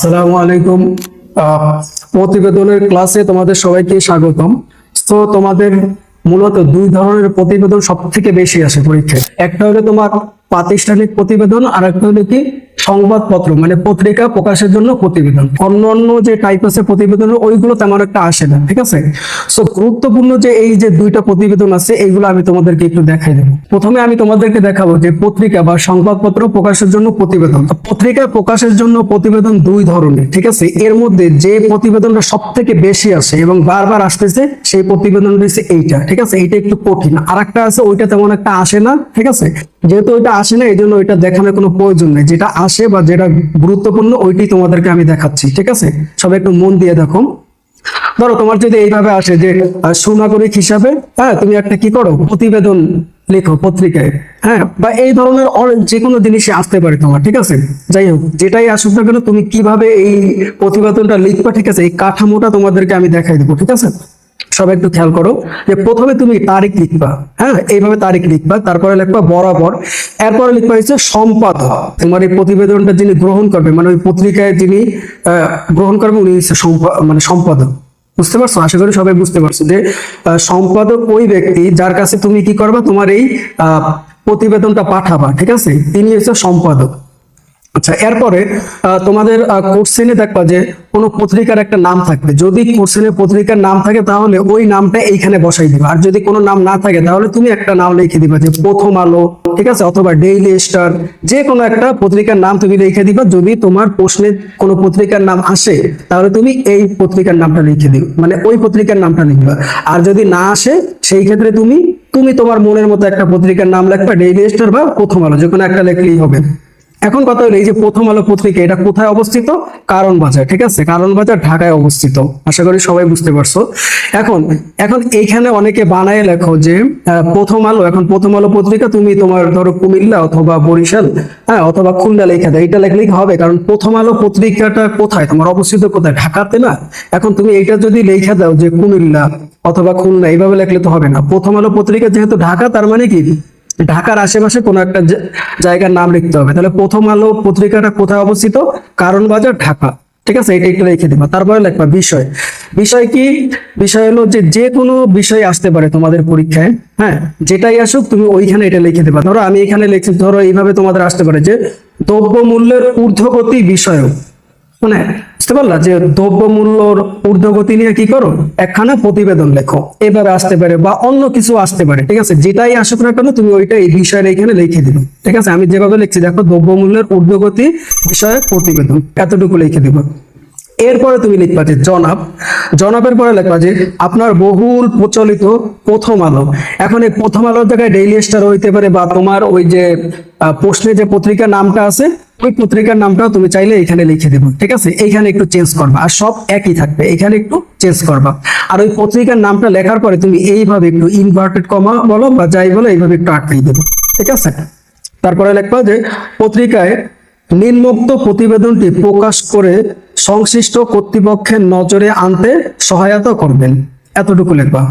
আসসালামু আলাইকুম। প্রতিবেদনের ক্লাসে তোমাদের সবাইকে স্বাগতম। তো তোমাদের মূলত দুই ধরনের প্রতিবেদন সব থেকে বেশি আসে পরীক্ষায়। একটা হলো তোমার প্রাতিষ্ঠানিক প্রতিবেদন আর একটা হলো কি? সংবাদপত্র মানে পত্রিকা প্রকাশের জন্য প্রতিবেদন। অন্য অন্য যে টাইপ আছে প্রতিবেদন ওইগুলো তেমন একটা আসে না, ঠিক আছে? সো গুরুত্বপূর্ণ যে এই যে দুইটা প্রতিবেদন আছে, এইগুলো আমি তোমাদেরকে একটু দেখাই দেবো। প্রথমে আমি তোমাদেরকে দেখাবো যে পত্রিকা বা সংবাদপত্র প্রকাশের জন্য প্রতিবেদন। পত্রিকা প্রকাশের জন্য প্রতিবেদন দুই ধরনের, ঠিক আছে? এর মধ্যে যে প্রতিবেদনটা সব থেকে বেশি আসে এবং বারবার আসতেছে, সেই প্রতিবেদন হচ্ছে এইটা, ঠিক আছে? এইটা একটু কঠিন। আর একটা আছে, ওইটা তেমন একটা আসে না, ঠিক আছে? যেহেতু ওইটা আসে না এই জন্য ওইটা দেখানোর কোনো প্রয়োজন নেই। যেটা আসে বা যেটা গুরুত্বপূর্ণ ওইটাই তোমাদেরকে আমি দেখাচ্ছি, ঠিক আছে? সবাই একটু মন দিয়ে দেখো। ধরো, তোমার যদি এইভাবে আসে যে সুনাগরিক হিসাবে হ্যাঁ তুমি একটা কি করো? প্রতিবেদন লেখো পত্রিকায় হ্যাঁ বা এই ধরনের যে কোনো জিনিসই আসতে পারে তোমার, ঠিক আছে? যাই হোক, যেটাই আসুক না কেন, তুমি কীভাবে এই প্রতিবেদনটা লিখবা, ঠিক আছে? এই কাঠামোটা তোমাদেরকে আমি দেখাই দেবো, ঠিক আছে? সবাই একটু খেয়াল করো যে প্রথমে তুমি তারিখ লিখবা হ্যাঁ? এইভাবে তারিখ লিখবা, তারপরে লিখবা বরাবর। এরপরে লিখবা হচ্ছে সম্পাদক। তোমার এই প্রতিবেদনটা যিনি গ্রহণ করবে মানে ওই পত্রিকায় যিনি গ্রহণ করবে, উনি হচ্ছে মানে সম্পাদক। বুঝতে পারছ? আশা করি সবাই বুঝতে পারছ যে সম্পাদক ওই ব্যক্তি যার কাছে তুমি কি করবা? তোমার এই প্রতিবেদনটা পাঠাবা, ঠিক আছে? তিনি হচ্ছে সম্পাদক। আচ্ছা এরপরে তোমাদের কোশ্চেনে দেখবা যে কোনো পত্রিকার একটা নাম থাকবে। যদি কোশ্চেনে পত্রিকার নাম থাকে তাহলে ওই নামটা এইখানে বসাই দিবা। আর যদি কোনো নাম না থাকে তাহলে তুমি একটা নাম লিখে দিবা যে প্রথম আলো, ঠিক আছে? অথবা ডেইলি স্টার, যে কোনো একটা পত্রিকার নাম তুমি লিখে দিবা। যদি তোমার প্রশ্নে কোনো পত্রিকার নাম আসে তাহলে তুমি এই পত্রিকার নামটা লিখে দিও মানে ওই পত্রিকার নামটা লিখবা। আর যদি না আসে, সেই ক্ষেত্রে তুমি তুমি তোমার মনের মতো একটা পত্রিকার নাম লিখবা, ডেইলি স্টার বা প্রথম আলো, যে কোনো একটা লিখলেই হবে। এখন কথা হলো এই যে প্রথম আলো পত্রিকা, এটা কোথায় অবস্থিত? কারণ বাজার, ঠিক আছে? কারণ বাজার ঢাকায় অবস্থিত। আশা করি সবাই বুঝতে পারছ। এখন এখন এইখানে অনেকে বানায় লেখো যে প্রথম আলো, এখন প্রথম আলো পত্রিকা তুমি তোমার ধরো কুমিল্লা অথবা বরিশাল হ্যাঁ অথবা খুলনা লেখা দেয়। এটা লেখলেই হবে, কারণ প্রথম আলো পত্রিকাটা কোথায়? তোমার অবস্থিত কোথায়? ঢাকাতে না? এখন তুমি এইটা যদি লেখা দাও যে কুমিল্লা অথবা খুলনা, এইভাবে লেখলে তো হবে না। প্রথম আলো পত্রিকা যেহেতু ঢাকা, তার মানে কি? ঢাকার আশেপাশে কোনো একটা জায়গার নাম লিখতে হবে। তাহলে প্রথম আলো পত্রিকাটা কোথায় অবস্থিত? কারণ বাজার ঢাকা। ঠিক আছে? এটা একটু লিখে দিবা। তারপরে লিখবা বিষয়। বিষয় কি? বিষয় হলো যে যে কোনো বিষয় আসতে পারে তোমাদের পরীক্ষায় হ্যাঁ? যেটাই আসুক, তুমি ওইখানে এটা লিখে দেবা। ধরো আমি এখানে লিখছি, ধরো এইভাবে তোমাদের আসতে পারে যে দ্রব্য মূল্যের ঊর্ধ্বগতি বিষয় মানে বুঝতে পারলা যে দ্রব্য মূল্যর ঊর্ধ্বগতি নিয়ে কি করো? একখানা প্রতিবেদন লেখো। এভাবে আসতে পারে বা অন্য কিছু আসতে পারে, ঠিক আছে? যেটাই আসুক না কেন তুমি ওইটা এই বিষয়ের এখানে লিখে দিবে, ঠিক আছে? আমি যেভাবে লিখছি, দেখো দ্রব্য মূল্যের ঊর্ধ্বগতি বিষয়ে প্রতিবেদন, এতটুকু লিখে দিব। এরপরে তুমি লিখবা যে জনাব, জনাবের পরে লিখবা যে আপনার বহুল প্রচলিত প্রথম আলো। এখন এই প্রথম আলোর জায়গায় ডেইলি স্টার হইতে পারে বা তোমার ওই যে প্রশ্নে যে পত্রিকার নামটা আছে ওই পত্রিকার নামটাও তুমি চাইলে এখানে লিখে দেবো, ঠিক আছে? এইখানে একটু চেঞ্জ করবা, আর সব একই থাকবে, এখানে একটু চেঞ্জ করবা। আর ওই পত্রিকার নামটা লেখার পরে তুমি এইভাবে একটু ইনভার্টেড কমা বলো বা যাই বলো, এইভাবে একটু আটকাই দেবো, ঠিক আছে? তারপরে লিখবা যে, পত্রিকায় নিম্নোক্ত প্রতিবেদনটি প্রকাশ করে সংশ্লিষ্ট কর্তৃপক্ষের নজরে আনতে সহায়তা করবেন। এতটুকু লিখবা।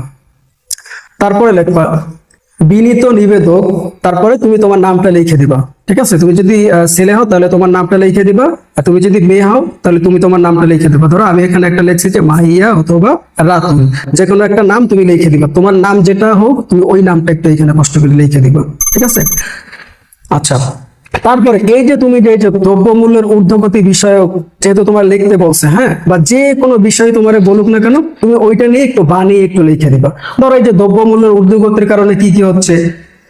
তারপরে লিখবা বিনীত নিবেদক, তারপরে তুমি তোমার নামটা লিখে দিবা। ঠিক আছে? তুমি যদি ছেলে হও, তাহলে তোমার নামটা লিখে দিবা। আর তুমি যদি মেয়ে হও, তাহলে তুমি তোমার নামটা লিখে দিবা। ধরো, আমি এখানে একটা লিখছি যে মাহিয়া অথবা রাতুল। যে কোনো একটা নাম তুমি লিখে দিবা। তোমার নাম যেটা হোক, তুমি ওই নামটা একটা এখানে কষ্ট করে লিখে দিবা। ঠিক আছে? আচ্ছা। তারপরে এই যে তুমি যে এই যে দ্রব্যমূল্যের ঊর্ধ্বগতি বিষয়ক যেহেতু তোমার লিখতে বলছে হ্যাঁ? বা যে কোনো বিষয় তোমার বলুক না কেন, তুমি ওইটা নিয়ে একটু বানিয়ে একটু লিখে দিবা। ধরো এই যে দ্রব্যমূল্যের ঊর্ধ্বগতির কারণে কি কি হচ্ছে?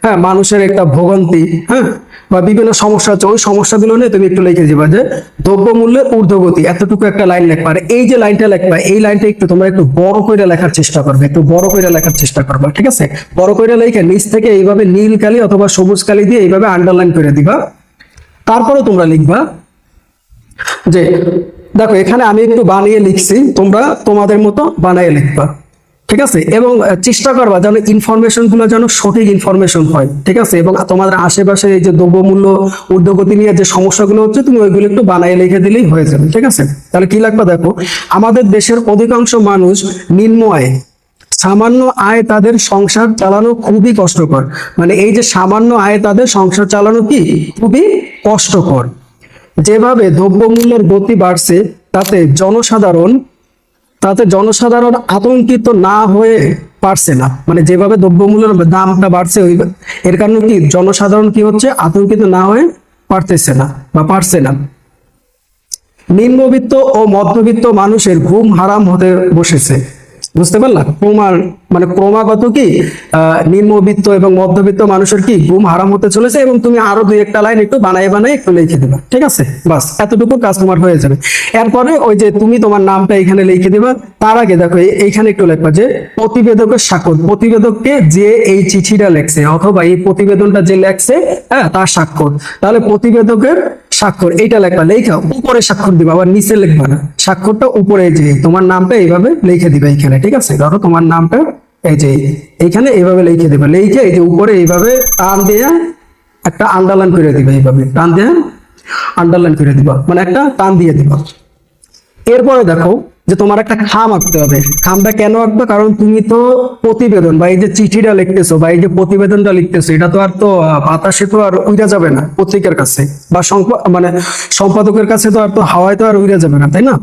হ্যাঁ মানুষের একটা ভোগান্তি হ্যাঁ? বা বিভিন্ন সমস্যা হচ্ছে, ওই সমস্যাগুলো নিয়ে তুমি একটু লিখে দিবা যে দ্রব্যমূল্যের ঊর্ধ্বগতি, এতটুকু একটা লাইন লেখবা। আর এই যে লাইনটা লেখবা, এই লাইনটা একটু তোমরা একটু বড় করে লেখার চেষ্টা করবে, একটু বড় করে লেখার চেষ্টা করবা, ঠিক আছে? বড় করে লেখে নিচ থেকে এইভাবে নীল কালি অথবা সবুজ কালি দিয়ে এইভাবে আন্ডারলাইন করে দিবা। তারপরে তোমরা লিখবা যে, দেখো, এখানে আমি একটু বানিয়ে লিখছি, তোমরা তোমাদের মতো বানিয়ে লিখবা, ঠিক আছে? এবং চেষ্টা করবা যেন ইনফরমেশনগুলো যেন সঠিক ইনফরমেশন হয়, ঠিক আছে? এবং তোমাদের আশেপাশে এই যে দ্রব্যমূল্য, ঊর্ধ্বগতি নিয়ে যে সমস্যাগুলো হচ্ছে, তুমি ওইগুলো একটু বানিয়ে লিখে দিলেই হয়ে যাবে, ঠিক আছে? তাহলে কি লাগবে দেখো, আমাদের দেশের অধিকাংশ মানুষ নিম্ন আয় সামান্য আয় তাদের সংসার চালানো খুবই কষ্টকর। মানে এই যে সামান্য আয় তাদের সংসার চালানো কি? খুবই কষ্টকর। যেভাবে দ্রব্যমূল্যের গতি বাড়ছে, তাতে জনসাধারণ তাতে জনসাধারণ আতঙ্কিত না হয়ে পারছে না। মানে যেভাবে দ্রব্যমূল্যের দামটা বাড়ছে, ওই এর কারণে কি জনসাধারণ কি হচ্ছে? আতঙ্কিত না হয়ে পারতেছে না বা পারছে না। নিম্নবিত্ত ও মধ্যবিত্ত মানুষের ঘুম হারাম হতে বসেছে। বুঝতে পারলা ক্রমার মানে ক্রমাগত কি নিম্নবিত্ত এবং মধ্যবিত্ত মানুষের কি ঘুম হারাম হতে চলেছে এবং তুমি আরও দুই একটা লাইন একটু বানাই বানাই একটু লিখে দেবা, ঠিক আছে? বাস, এতটুকু কাজ তোমার হয়ে যাবে। এরপরে ওই যে তুমি তোমার নামটা এখানে লিখে দিবা, তার আগে দেখো, এই- এইখানে একটু লিখবা যে, প্রতিবেদকের স্বাক্ষর, প্রতিবেদককে যে এই চিঠিটা লেখছে অথবা এই প্রতিবেদনটা যে লেখছে হ্যাঁ তার স্বাক্ষর। তাহলে প্রতিবেদকের স্বাক্ষর, এইটা লেখবা, লেখা, উপরে স্বাক্ষর দিবা, আবার নিচে লিখবা না। স্বাক্ষরটা উপরে যে, তোমার নামটা এইভাবে লিখে দিবে এইখানে ঠিক আছে? ধরো তোমার নামটা এই যে এইখানে এইভাবে লিখে দিবা। লিখে এই যে উপরে এইভাবে টান দিয়ে একটা আন্ডারলাইন করে দিবে এইভাবে। টান দিয়ে আন্ডারলাইন করে দিবা। মানে একটা টান দিয়ে দিবা। এরপরে দেখো যে তোমার একটা খাম আঁকতে হবে। খামটা কেন আঁকবে? কারণ তুমি তো প্রতিবেদন বা এই যে চিঠিটা লিখতেছো বা এই যে প্রতিবেদনটা লিখতেছো, এটা তো আর তো বাতাসে তো আর উইরা যাবে না পত্রিকার কাছে বা মানে সম্পাদকের কাছে তো আর তো হাওয়ায় তো আর উইরা যাবে না, তাই না?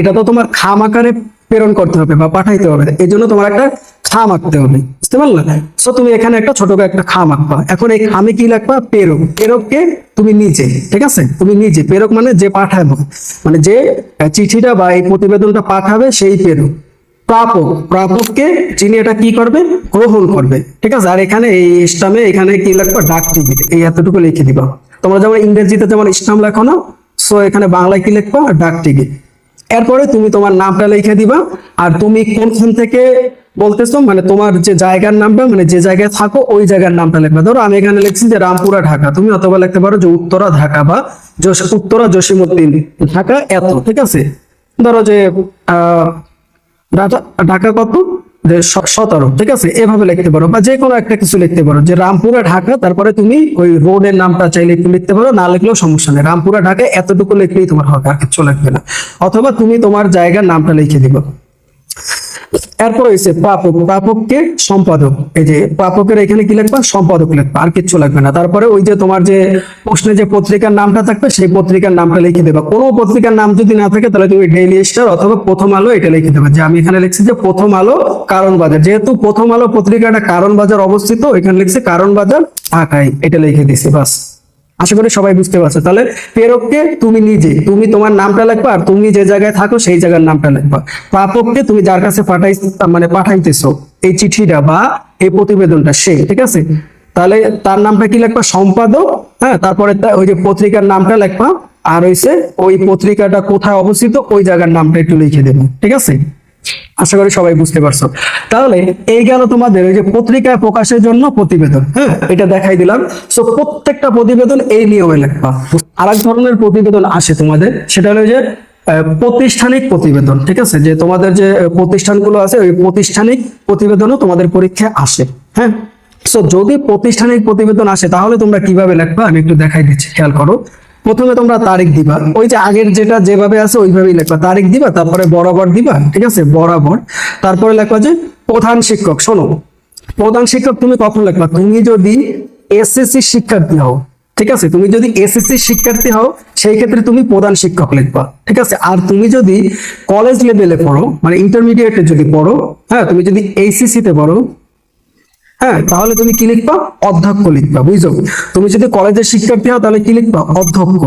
এটা তো তোমার খাম আকারে প্রেরণ করতে হবে বা পাঠাইতে হবে। এই জন্য তোমার একটা খাম আঁকতে হবে। বুঝতে পারলে? সো তুমি এখানে একটা ছোট করে একটা খাম আঁকবা এখন এই খামে কি লিখবা প্রেরক। প্রেরককে তুমি নিজে, ঠিক আছে? তুমি নিজে, প্রেরক মানে যে পাঠাবো মানে যে চিঠিটা বা এই প্রতিবেদনটা পাঠাবে সেই প্রেরক। প্রাপক, প্রাপককে যিনি এটা কি করবে? গ্রহণ করবে। ঠিক আছে? আর এখানে এই ইসলামে এখানে কি লিখবা ডাক টিকিট এই এতটুকু লিখে দিবা। তোমরা যেমন ইংরেজিতে যেমন ইসলাম লেখো না সো এখানে বাংলায় কি লিখবা? ডাক টিকিট এরপরে তুমি তোমার নামটা লিখে দিবা, আর তুমি কোনখান থেকে বলতেছো মানে তোমার যে জায়গার নামটা মানে যে জায়গায় থাকো, ওই জায়গার নামটা লিখবে। ধরো আমি এখানে লিখছি যে রামপুরা ঢাকা। তুমি অথবা লিখতে পারো যে উত্তরা ঢাকা বা উত্তরা জসিমুদ্দিন ঢাকা এত, ঠিক আছে? ধরো যে, আহ ঢাকা- কত? সতেরো ঠিক আছে? এভাবে লিখতে পারো বা যে কোনো একটা কিছু লিখতে পারো। যে রামপুরা, ঢাকা, তারপরে তুমি ওই রোডের নামটা চাইলে একটু লিখতে পারো, না লিখলেও সমস্যা নেই। রামপুরা, ঢাকা, এতটুকু লিখলেই তোমার হবে আর কিছু লাগবে না। অথবা তুমি তোমার জায়গার নামটা লিখে দিবা। এরপর হয়েছে প্রাপক প্রাপককে সম্পাদক। এই যে প্রাপকের এখানে কি লিখবা? সম্পাদক লিখবা। আর কিচ্ছু লাগবে না। তারপরে ওই যে তোমার যে প্রশ্নে যে পত্রিকার নামটা থাকবে, সেই পত্রিকার নামটা লিখে দেবা। কোনো পত্রিকার নাম যদি না থাকে, তাহলে তুমি ডেইলি স্টার অথবা প্রথম আলো এটা লিখে দেবা। যে আমি এখানে লিখছি যে প্রথম আলো কারণ বাজার। যেহেতু প্রথম আলো পত্রিকাটা কারণ বাজার অবস্থিত, এখানে লিখছি কারণ বাজার ঢাকায় এটা লিখে দিছি, বাস। আশা করি সবাই বুঝতে পারছ। তাহলে প্রেরককে তুমি নিজে, তুমি তোমার নামটা লিখবা আর তুমি যে জায়গায় থাকো সেই জায়গার নামটা লিখবা। প্রাপককে তুমি যার কাছে পাঠাই মানে পাঠাইতেছো, এই চিঠিটা বা এই প্রতিবেদনটা সে, ঠিক আছে? তাহলে তার নামটা কি লিখবা? সম্পাদক হ্যাঁ? তারপরে ওই যে পত্রিকার নামটা লিখবা। আর হইছে ওই পত্রিকাটা কোথায় অবস্থিত? ওই জায়গার নামটা একটু লিখে দেবে, ঠিক আছে? আশা করি সবাই বুঝতে পারছ। তাহলে এই গেল তোমাদের ওই যে পত্রিকায় প্রকাশের জন্য প্রতিবেদন হ্যাঁ? এটা দেখাই দিলাম। সো প্রত্যেকটা প্রতিবেদন এই নিয়মে লেখা। আর এক ধরনের প্রতিবেদন আসে তোমাদের, সেটা হলো যে প্রাতিষ্ঠানিক প্রতিবেদন, ঠিক আছে? যে তোমাদের যে প্রতিষ্ঠানগুলো আছে, ওই প্রতিষ্ঠানিক প্রতিবেদনও তোমাদের পরীক্ষায় আসে হ্যাঁ? সো যদি প্রতিষ্ঠানিক প্রতিবেদন আসে, তাহলে তোমরা কীভাবে লিখবা? আমি একটু দেখাই দিচ্ছি, খেয়াল করো। প্রথমে তোমরা তারিখ দিবা। ওই যে আগের যেটা যেভাবে আছে, ওইভাবেই লিখবা। তারিখ দিবা, তারপরে বরাবর দিবা, ঠিক আছে? বরাবর। তারপরে লিখবা যে প্রধান শিক্ষক, শোনো। প্রধান শিক্ষক তুমি কখন লিখবা? তুমি যদি এসএসসি শিক্ষার্থী হও, ঠিক আছে? তুমি যদি এসএসসি শিক্ষার্থী হও, সেই ক্ষেত্রে তুমি প্রধান শিক্ষক লিখবা, ঠিক আছে? আর তুমি যদি কলেজ লেভেলে পড়ো মানে ইন্টারমিডিয়েটে যদি পড়ো হ্যাঁ? তুমি যদি এইচএসসি তে পড়ো হ্যাঁ তাহলে তুমি কি লিখবা? অধ্যক্ষ লিখবা, বুঝছ? তুমি যদি কলেজের শিক্ষার্থী হও, তাহলে কি লিখবা? অধ্যক্ষ।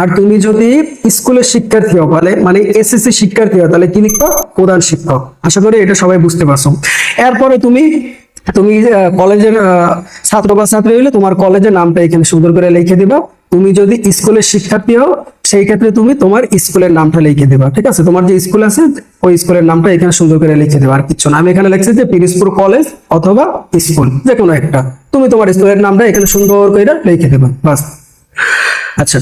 আর তুমি যদি স্কুলের শিক্ষার্থী হও, তাহলে মানে এসএসসি শিক্ষার্থী হও, তাহলে কি লিখবা? প্রধান শিক্ষক। আশা করি এটা সবাই বুঝতে পারছ। এরপরে তুমি তুমি কলেজের ছাত্র বা ছাত্রী হলে তোমার কলেজের নামটা এখানে সুন্দর করে লিখে দিবা। তুমি যদি স্কুলের শিক্ষার্থী হও, সেই ক্ষেত্রে তুমি তোমার স্কুলের নামটা লিখে দিবা, ঠিক আছে? তোমার যে স্কুল আছে, ওই স্কুলের নামটা এখানে সুন্দর করে লিখে দেবা, আর কিছু না। আমি এখানে লিখছি যে পিরিসপুর কলেজ অথবা স্কুল যে কোনো একটা। তুমি তোমার স্কুলের নামটা এখানে সুন্দর করে লিখে দেবা, বাস। আচ্ছা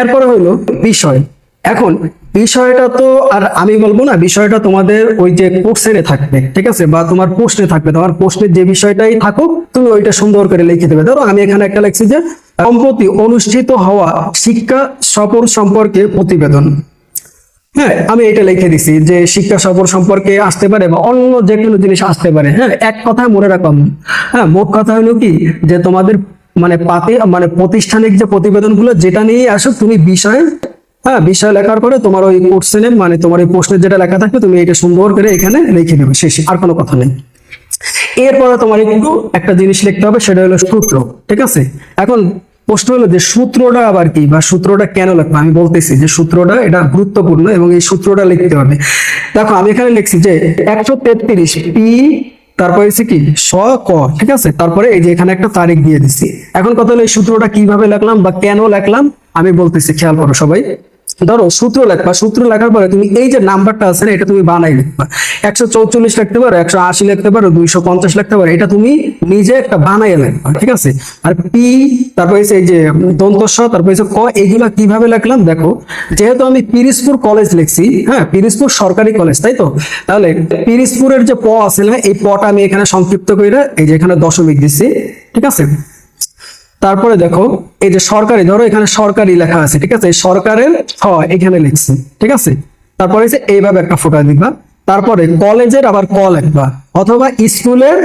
এরপরে হলো বিষয়। এখন বিষয়টা তো, আর আমি বলব না, বিষয়টা তোমাদের ওই যে কোশ্চেনে থাকবে, ঠিক আছে? বা তোমার প্রশ্নে থাকবে, তোমার প্রশ্নের যে বিষয়টাই থাকুক, তুমি ওইটা সুন্দর করে লিখে দেবে। ধরো, আমি এখানে একটা লিখছি যে, সম্প্রতি অনুষ্ঠিত হওয়া শিক্ষা সফর সম্পর্কে প্রতিবেদন। হ্যাঁ আমি এটা লিখে দিছি যে, শিক্ষা সফর সম্পর্কে আসতে পারে বা অন্য যে কোনো জিনিস আসতে পারে। হ্যাঁ এক কথায় মনে রাখলাম হ্যাঁ মোট কথা হলো কি যে, তোমাদের মানে পাতে মানে প্রাতিষ্ঠানিক যে প্রতিবেদনগুলো, যেটা নিয়ে আসো, তুমি বিষয় হ্যাঁ বিষয় লেখার পরে তোমার ওই কোর্সেনে মানে তোমার ওই প্রশ্নের যেটা লেখা থাকবে, তুমি এটা সুন্দর করে এখানে লিখে দেবে, শেষ, আর কোনো কথা নেই। এরপরে তোমার একটু একটা জিনিস লিখতে হবে, সেটা হলো সূত্র, ঠিক আছে? এখন প্রশ্ন হলো যে সূত্রটা আবার কি, বা সূত্রটা কেন লিখব আমি বলতেছি যে সূত্রটা, এটা গুরুত্বপূর্ণ এবং এই সূত্রটা লিখতে হবে। দেখো, আমি এখানে লিখছি যে একশো তেত্রিশ পি তারপরে হচ্ছে কি স ক, ঠিক আছে? তারপরে এই যে এখানে একটা তারিখ দিয়ে দিচ্ছি। এখন কথা হলো এই সূত্রটা কীভাবে লিখলাম বা কেন লিখলাম? আমি বলতেছি, খেয়াল করো সবাই। ধরো সূত্র লেখবা সূত্র লেখার পরে তুমি এই যে নাম্বারটা আছে না, এটা তুমি বানাই লিখবা একশো চৌচল্লিশ লিখতে পারো, একশো আশি লিখতে পারো, দুইশো পঞ্চাশ লিখতে পারো, এটা তুমি নিজে একটা বানাই লিখবা ঠিক আছে? আর পি তারপর এই যে দন্তস্ব তারপর হচ্ছে ক, এগুলা কীভাবে লিখলাম? দেখো, যেহেতু আমি পিরিসপুর কলেজ লিখছি হ্যাঁ পিরিসপুর সরকারি কলেজ, তাই তো? তাহলে পিরিসপুরের যে প আছে না, এই পটা আমি এখানে সংক্ষিপ্ত করে এই যে এখানে দশমিক দিচ্ছি ঠিক আছে? তারপরে দেখো, এই যে সরকারি, ধরো এখানে সরকারি লেখা আছে, ঠিক আছে? সরকারের ছ এখানে লিখছি, ঠিক আছে? তারপরে এইভাবে একটা ফোটা দিবা তারপরে কলেজের আবার ক লিখবা, অথবা স্কুলের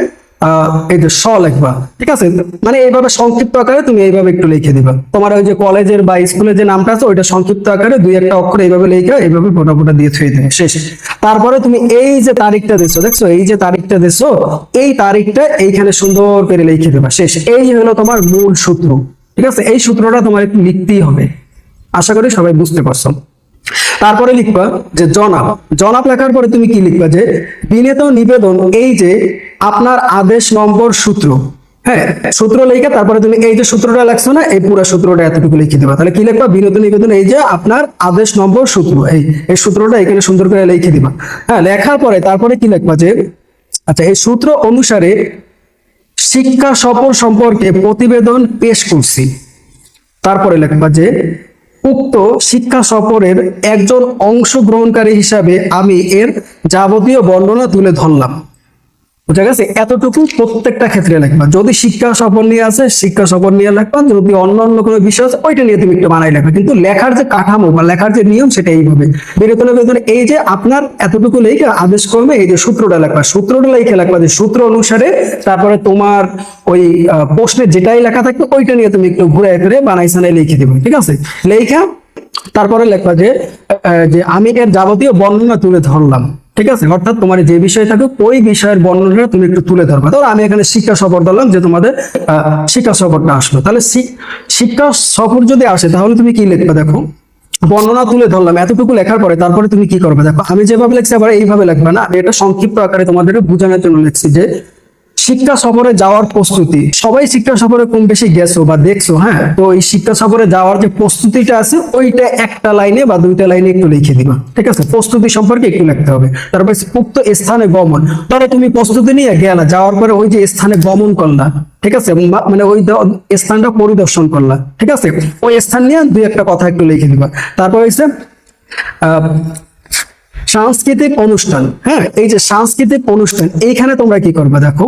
এই লিখবা, ঠিক আছে? মানে এইভাবে সংক্ষিপ্ত আকারে তুমি এইভাবে একটু লিখে দিবা। তোমার ওই যে কলেজের বা স্কুলের যে নামটা আছে, ওইটা সংক্ষিপ্ত আকারে দুই একটা অক্ষর এইভাবে এইভাবে ফোটা ফোটা দিয়ে দেবে, শেষ। তারপরে তুমি এই যে তারিখটা দিচ্ছ দেখছ? এই যে তারিখটা দিচ্ছ এই তারিখটা এইখানে সুন্দর করে লিখে দেবা, শেষ। এই হলো তোমার মূল সূত্র, ঠিক আছে? এই সূত্রটা তোমার একটু লিখতেই হবে। আশা করি সবাই বুঝতে পারছ। তারপরে লিখবা যে জনাব জনাব লেখার পরে তুমি কি লিখবা যে, বিনীত নিবেদন এই যে আপনার আদেশ নম্বর সূত্র। হ্যাঁ সূত্র লিখে তারপরে তুমি এই যে সূত্রটা লেখছো না, এই পুরো সূত্রটা এতটুকু লিখে দেবা। তাহলে কি লিখবা? বিনোদ নিবেদন এই যে আপনার আদেশ নম্বর সূত্র, এই এই সূত্রটা এখানে সুন্দর করে লিখে দিবা। হ্যাঁ লেখার পরে তারপরে কি লিখবা যে আচ্ছা এই সূত্র অনুসারে শিক্ষা সফর সম্পর্কে প্রতিবেদন পেশ করছি। তারপরে লেখবা যে, উক্ত শিক্ষা সফরের একজন অংশগ্রহণকারী হিসাবে আমি এর যাবতীয় বর্ণনা তুলে ধরলাম। বুঝা গেছে? এতটুকু প্রত্যেকটা ক্ষেত্রে লেখবা। যদি শিক্ষা সফর নিয়ে আছে, শিক্ষা সফর নিয়ে লেখবা। যদি অন্য অন্য কোনো বিষয় আছে, ওইটা নিয়ে তুমি একটু বানাই লেখবা। কিন্তু লেখার যে কাঠামো বা লেখার যে নিয়ম, সেটা এইভাবে। বিনোদন বেতন এই যে আপনার এতটুকু লেখা, আদেশ করবে এই যে সূত্রটা লেখবা। সূত্রটা লিখে লেখবা যে সূত্র অনুসারে তারপরে তোমার ওই প্রশ্নে যেটাই লেখা থাকবে, ওইটা নিয়ে তুমি একটু ঘুরে বানাই সানাই লিখে দিবে। ঠিক আছে? লেখা, তারপরে লেখবা যে আমি এর যাবতীয় বর্ণনা তুলে ধরলাম। ঠিক আছে? অর্থাৎ তোমার যে বিষয় থাকুক, ওই বিষয়ের বর্ণনাটা তুমি একটু তুলে ধরবা। ধরো, আমি এখানে শিক্ষা সফর ধরলাম যে তোমাদের শিক্ষা সফরটা আসলো। তাহলে শিক্ষা সফর যদি আসে, তাহলে তুমি কি লিখবে দেখো? বর্ণনা তুলে ধরলাম, এতটুকু লেখার পরে তারপরে তুমি কি করবে? দেখো, আমি যেভাবে লিখছি, আবার এইভাবে লিখবে না? আমি এটা সংক্ষিপ্ত আকারে তোমাদের বোঝানোর জন্য লিখছি যে শিক্ষা সফরে যাওয়ার প্রস্তুতি। সবাই শিক্ষা সফরে কম বেশি গেছো বা দেখছ হ্যাঁ? তো এই শিক্ষা সফরে যাওয়ার যে প্রস্তুতিটা আছে, ওইটা একটা লাইনে বা দুইটা লাইনে একটু লিখে দিবা, ঠিক আছে? প্রস্তুতি সম্পর্কে একটু লিখতে হবে। তারপর উক্ত স্থানে গমন। ধরো তুমি প্রস্তুতি নিয়ে গেলা, যাওয়ার পরে ওই যে স্থানে গমন করলা, ঠিক আছে? মানে ওই স্থানটা পরিদর্শন করলা, ঠিক আছে? ওই স্থান নিয়ে দুই একটা কথা একটু লিখে দিবা। তারপর হচ্ছে সাংস্কৃতিক অনুষ্ঠান হ্যাঁ? এই যে সাংস্কৃতিক অনুষ্ঠান, এইখানে তোমরা কি করবে দেখো?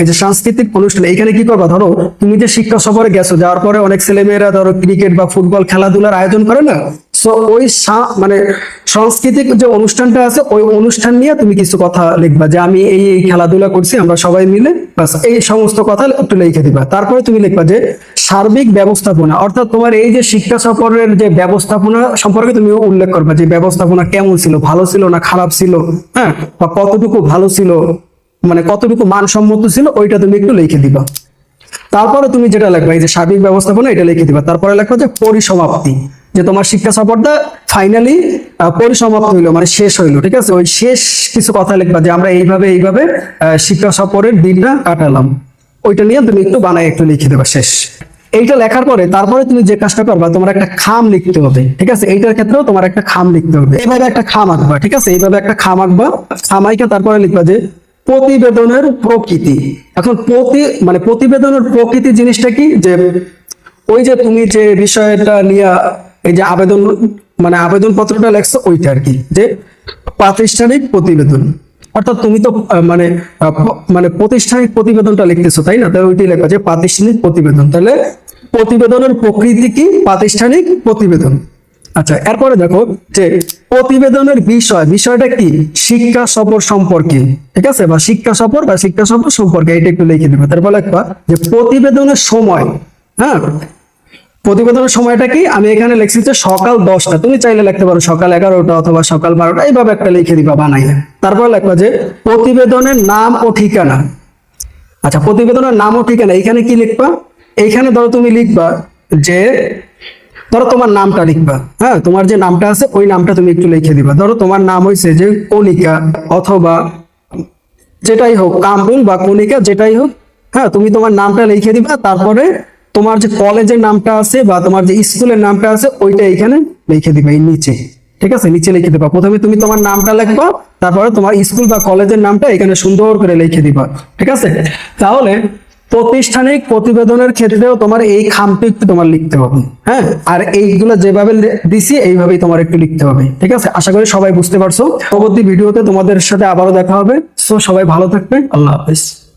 এই যে সাংস্কৃতিক অনুষ্ঠান, এইখানে কি করবা? ধরো, তুমি যে শিক্ষা সফরে গেছো, যাওয়ার পরে অনেক ছেলেমেয়েরা ধরো ক্রিকেট বা ফুটবল খেলাধুলার আয়োজন করে না? সো ওই মানে সাংস্কৃতিক যে অনুষ্ঠানটা আছে, ওই অনুষ্ঠান নিয়ে তুমি কিছু কথা লিখবা, যে আমি এই এই খেলাধুলা করছি, আমরা সবাই মিলে বাস এই সমস্ত কথা একটু লিখে দিবা। তারপরে তুমি লিখবা যে সার্বিক ব্যবস্থাপনা, অর্থাৎ তোমার এই যে শিক্ষা সফরের যে ব্যবস্থাপনা সম্পর্কে তুমি উল্লেখ করবা, যে ব্যবস্থাপনা কেমন ছিল, ভালো ছিল না খারাপ ছিল হ্যাঁ? বা কতটুকু ভালো ছিল? মানে কতটুকু মানসম্মত ছিল, ওইটা তুমি একটু লিখে দিবা। তারপরে তুমি যেটা লিখবা, এই যে সার্বিক ব্যবস্থাপনা, এটা লিখে দিবা। তারপরে লিখবা যে পরিসমাপ্তি, যে তোমার শিক্ষা সফরটা ফাইনালি পরিসমাপ্ত হইল মানে শেষ হইল, ঠিক আছে? ওই শেষ কিছু কথা লিখবা যে আমরা এইভাবে এইভাবে শিক্ষা সফরের দিনটা কাটালাম। ওইটা নিয়ে তুমি একটু বানায় একটু লিখে দেবা শেষ। এইটা লেখার পরে তারপরে তুমি যে কাজটা করবা, তোমার একটা খাম লিখতে হবে, ঠিক আছে? এইটার ক্ষেত্রেও তোমার একটা খাম লিখতে হবে। এইভাবে একটা খাম আঁকবা, ঠিক আছে? এইভাবে একটা খাম আঁকবা, খাম আঁকে তারপরে লিখবা যে প্রতিবেদনের প্রকৃতি। এখন প্রতি মানে প্রতিবেদনের প্রকৃতি জিনিসটা কি? যে ওই যে তুমি যে বিষয়টা নিয়ে এই যে আবেদন মানে আবেদন পত্রটা লেখছো, ওইটা আর কি, যে প্রাতিষ্ঠানিক প্রতিবেদন। অর্থাৎ তুমি তো মানে মানে প্রতিষ্ঠানিক প্রতিবেদনটা লিখতেছো, তাই না? তাহলে ওইটাই লেখা যে প্রাতিষ্ঠানিক প্রতিবেদন। তাহলে প্রতিবেদনের প্রকৃতি কি? প্রাতিষ্ঠানিক প্রতিবেদন। আচ্ছা এরপরে দেখো যে প্রতিবেদনের বিষয়, বিষয়টা কি? শিক্ষা সফর সম্পর্কে, ঠিক আছে? বা শিক্ষা সফর বা শিক্ষা সফর সম্পর্কে এটা একটু লিখে দিবে তারপর লিখবা যে প্রতিবেদনের সময় হ্যাঁ? প্রতিবেদনের সময়টা কি? আমি এখানে লিখছি যে সকাল দশটা। তুমি চাইলে লিখতে পারো সকাল এগারোটা অথবা সকাল বারোটা, এইভাবে একটা লিখে দিবা বানাইয়া তারপর লিখবা যে প্রতিবেদনের নাম ও ঠিকানা। আচ্ছা প্রতিবেদনের নাম ও ঠিকানা, এখানে কি লিখবা? এইখানে ধরো তুমি লিখবা যে ধরো তোমার নামটা লিখবা। হ্যাঁ তোমার যে নামটা আছে, ওই নামটা তুমি একটু লিখে দিবা। ধরো তোমার নাম হয়েছে যে কণিকা অথবা যেটাই হোক, কামরুল বা কণিকা যেটাই হোক হ্যাঁ তুমি তোমার নামটা লিখে দিবা, তারপরে তোমার যে কলেজের নামটা আছে বা তোমার যে স্কুলের নামটা আছে, ওইটা এখানে লিখে দিবা, এই নিচে। ঠিক আছে? নিচে লিখে দিবা। প্রথমে তুমি তোমার নামটা লিখবা, তারপরে তোমার স্কুল বা কলেজের নামটা এখানে সুন্দর করে লিখে দিবা। ঠিক আছে? তাহলে প্রাতিষ্ঠানিক প্রতিবেদনের ক্ষেত্রেও তোমার এই খামটি একটু তোমার লিখতে হবে হ্যাঁ? আর এইগুলো যেভাবে দিছি, এইভাবেই তোমার একটু লিখতে হবে, ঠিক আছে? আশা করি সবাই বুঝতে পারছ। পরবর্তী ভিডিওতে তোমাদের সাথে আবারও দেখা হবে। সো সবাই ভালো থাকবে। আল্লাহ হাফেজ।